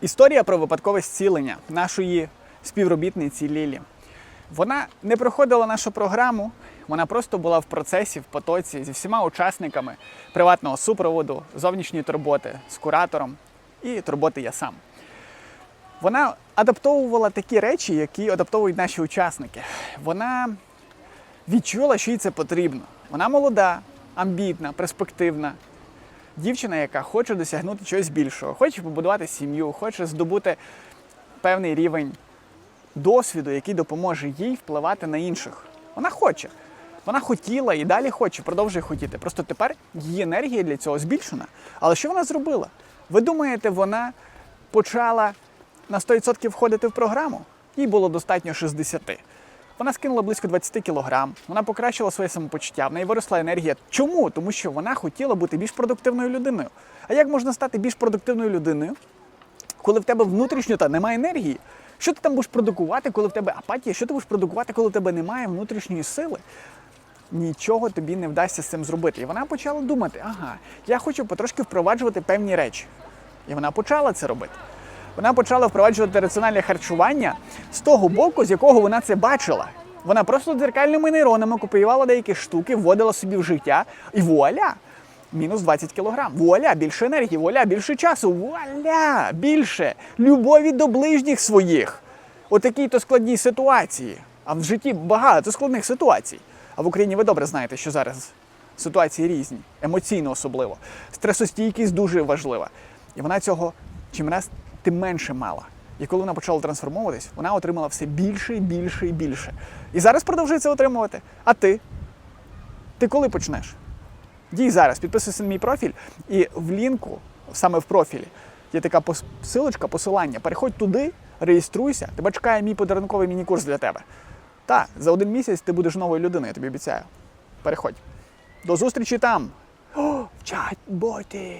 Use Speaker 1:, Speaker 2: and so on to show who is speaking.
Speaker 1: Історія про випадкове зцілення нашої співробітниці Лілі. Вона не проходила нашу програму, вона просто була в процесі, в потоці зі всіма учасниками приватного супроводу, зовнішньої турботи, з куратором і турботи я сам. Вона адаптовувала такі речі, які адаптовують наші учасники. Вона відчула, що їй це потрібно. Вона молода, амбітна, перспективна. Дівчина, яка хоче досягнути чогось більшого, хоче побудувати сім'ю, хоче здобути певний рівень досвіду, який допоможе їй впливати на інших. Вона хоче. Вона хотіла і далі хоче, продовжує хотіти. Просто тепер її енергія для цього збільшена. Але що вона зробила? Ви думаєте, вона почала на 100% входити в програму? Їй було достатньо 60. Вона скинула близько 20 кілограм, вона покращила своє самопочуття, в неї виросла енергія. Чому? Тому що вона хотіла бути більш продуктивною людиною. А як можна стати більш продуктивною людиною, коли в тебе внутрішньо та немає енергії? Що ти там будеш продукувати, коли в тебе апатія? Що ти будеш продукувати, коли в тебе немає внутрішньої сили? Нічого тобі не вдасться з цим зробити. І вона почала думати: ага, я хочу потрошки впроваджувати певні речі. І вона почала це робити. Вона почала впроваджувати раціональне харчування з того боку, з якого вона це бачила. Вона просто дзеркальними нейронами копіювала деякі штуки, вводила собі в життя, і вуаля! Мінус 20 кілограм. Вуаля, більше енергії, вуаля, більше часу, вуаля, більше любові до ближніх своїх. У такій-то складній ситуації. А в житті багато складних ситуацій. А в Україні ви добре знаєте, що зараз ситуації різні, емоційно особливо. Стресостійкість дуже важлива. І вона цього чим раз тим менше мала. І коли вона почала трансформовуватись, вона отримала все більше і більше і більше. І зараз продовжує це отримувати. А ти? Ти коли почнеш? Дій зараз, підписуйся на мій профіль, і в лінку, саме в профілі, є така пос- силочка, посилання. Переходь туди, реєструйся, тебе чекає мій подарунковий міні-курс для тебе. Та, за один місяць ти будеш новою людиною, я тобі обіцяю. Переходь. До зустрічі там. О, в чат-боті.